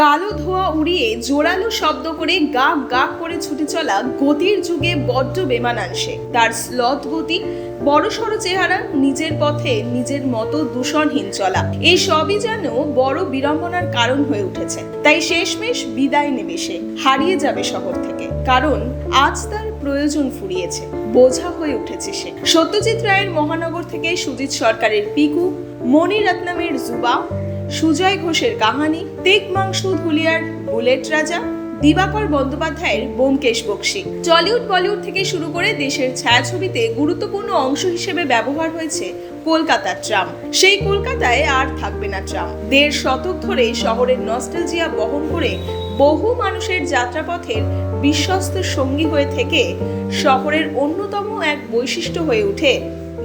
কালো ধোঁয়া উড়িয়ে জোরালো শব্দ করে গাক গাক করে ছুটে চলা গতির যুগে বড্ড বেমানাংশে তার স্লথ গতি বড় সড়ো চেহারা, নিজের পথে নিজের মতো দূষণহীন চলা এই সবই যেন বড় বিড়ম্বনার কারণ হয়ে উঠেছে। তাই শেষমেশ বিদায় নেবে সে, হারিয়ে যাবে শহর থেকে। কারণ আজ তার প্রয়োজন ফুরিয়েছে, বোঝা হয়ে উঠেছে সে। সত্যজিৎ রায়ের মহানগর থেকে সুজিত সরকারের পিকু মণি রত্নামের জুবা সুজয় ঘোষের কাহানি তেক মাংসু ধুলিয়ার বুলেট রাজা, দিবাকর বন্দ্যোপাধ্যায়ের বোমকেশ বক্সি টলিউড বলিউড থেকে শুরু করে দেশের ছায়াছবিতে গুরুত্বপূর্ণ অংশ হিসেবে ব্যবহার হয়েছে কলকাতার ট্রাম। সেই কলকাতায় আর থাকবে না ট্রাম। দেড় শতক ধরে শহরের নস্টালজিয়া বহন করে বহু মানুষের যাত্রাপথের বিশ্বস্ত সঙ্গী হয়ে থেকে শহরের অন্যতম এক বৈশিষ্ট্য হয়ে ওঠে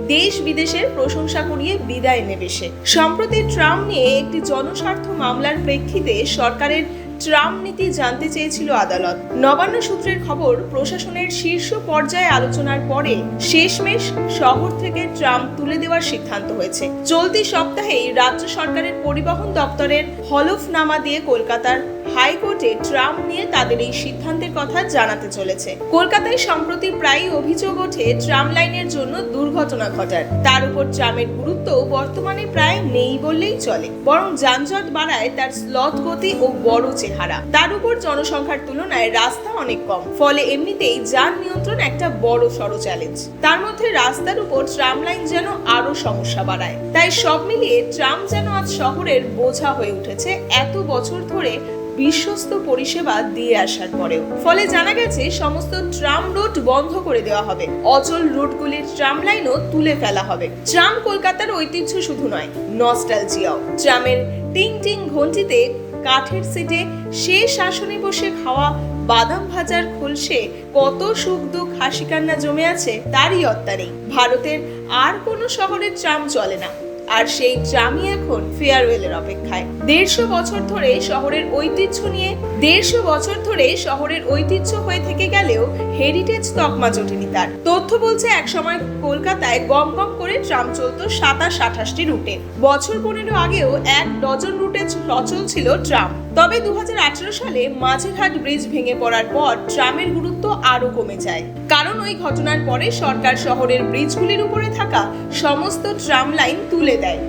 দেশ বিদেশের প্রশংসা করিয়ে বিদায় নেবে সে। সম্প্রতি ট্রাম নিয়ে একটি জনস্বার্থ মামলার প্রেক্ষিতে সরকারের ট্রাম নীতি জানতে চেয়েছিল আদালত। নবান্ন সূত্রের খবর, প্রশাসনের শীর্ষ পর্যায়ে আলোচনার পরে শেষমেশ শহর থেকে ট্রাম তুলে দেওয়ার সিদ্ধান্ত হয়েছে। চলতি সপ্তাহেই রাজ্য সরকারের পরিবহন দপ্তরের হলফনামা দিয়ে কলকাতার হাইকোর্টে ট্রাম নিয়ে তাদের এই সিদ্ধান্তের কথা জানাতে চলেছে। কলকাতায় সম্প্রতি প্রায়ই অভিযোগ ওঠে, ট্রাম লাইনের জন্য দুর্ঘটনা ঘটার। তার উপর ট্রামের গুরুত্ব বর্তমানে প্রায় নেই বললেই চলে। বরং যানজট বাড়ায় তার স্লথ গতি ও বড় চেহারা। তার উপর জনসংখ্যার তুলনায় রাস্তা অনেক কম। ফলে এমনিতেই যান নিয়ন্ত্রণ একটা বড় সড় চ্যালেঞ্জ তার মধ্যে রাস্তার উপর ট্রাম লাইন যেন আরও সমস্যা বাড়ায়। তাই সব মিলিয়ে ট্রাম যেন আজ শহরের বোঝা হয়ে উঠেছে, এত বছর ধরে বিশ্বস্ত পরিষেবা দিয়ে আসার পরেও। ফলে জানা গেছে, সমস্ত ট্রাম রুট বন্ধ করে দেওয়া হবে। অচল রুটগুলির ট্রাম লাইনও তুলে ফেলা হবে। ট্রাম কলকাতার ঐতিহ্য শুধু নয়, নস্টালজিয়াও। ট্রামের টিং টিং ঘন্টিতে কাঠের সিটে শেষ আসনে বসে খাওয়া বাদাম ভাজার খোলসে কত সুখ দুঃখ হাসি কান্না জমে আছে, তারই অত্তা নেই ভারতের আর কোনো শহরের ট্রাম চলে না। আর সেই ট্রামই এখন ফেয়ারওয়েলের অপেক্ষায়। দেড়শো বছর ধরে শহরের ঐতিহ্য নিয়ে, দেড়শো বছর ধরে শহরের ঐতিহ্য হয়ে থেকে গেলেও হেরিটেজ তকমা জোটেনি তার। তথ্য বলছে একসময় কলকাতায় গম গম করে ট্রাম চলত সাতাশ আঠাশটি রুটে। বছর পনেরো আগেও এক ডজন রুটে সচল ছিল ট্রাম। তবে দুহাজার আঠেরো সালে মাঝেরহাট ব্রিজ ভেঙে পড়ার পর ট্রামের গুরুত্ব আরও কমে যায়। কারণ ওই ঘটনার পরে সরকার শহরের ব্রিজগুলির উপরে থাকা সমস্ত ট্রাম লাইন তুলে দেয়।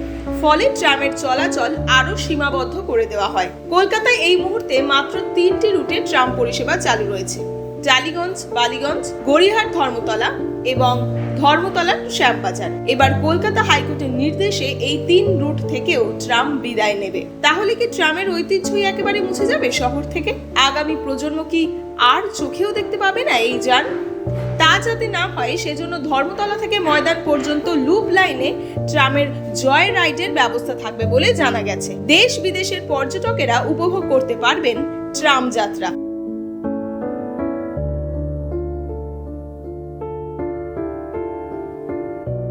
ফলে ট্রামের চলাচল আরও সীমাবদ্ধ করে দেওয়া হয়। কলকাতায় এই মুহূর্তে মাত্র তিনটি রুটে ট্রাম পরিষেবা চালু রয়েছে। টালিগঞ্জ, বালিগঞ্জ, গড়িয়াহাট ধর্মতলা এবং ধর্মতলা টু শ্যামবাজার। এবার কলকাতা হাইকোর্টের নির্দেশে এই তিন রুট থেকেও ট্রাম বিদায় নেবে। তাহলে কি ট্রামের ঐতিহ্যই একেবারে মুছে যাবে শহর থেকে? আগামী প্রজন্ম কি আর চোখেও দেখতে পাবে না এই যান? তা যাতে না হয়, সেজন্য ধর্মতলা থেকে ময়দান পর্যন্ত লুপ লাইনে ট্রামের জয় রাইডের ব্যবস্থা থাকবে বলে জানা গেছে। দেশ বিদেশের পর্যটকেরা উপভোগ করতে পারবেন ট্রাম যাত্রা।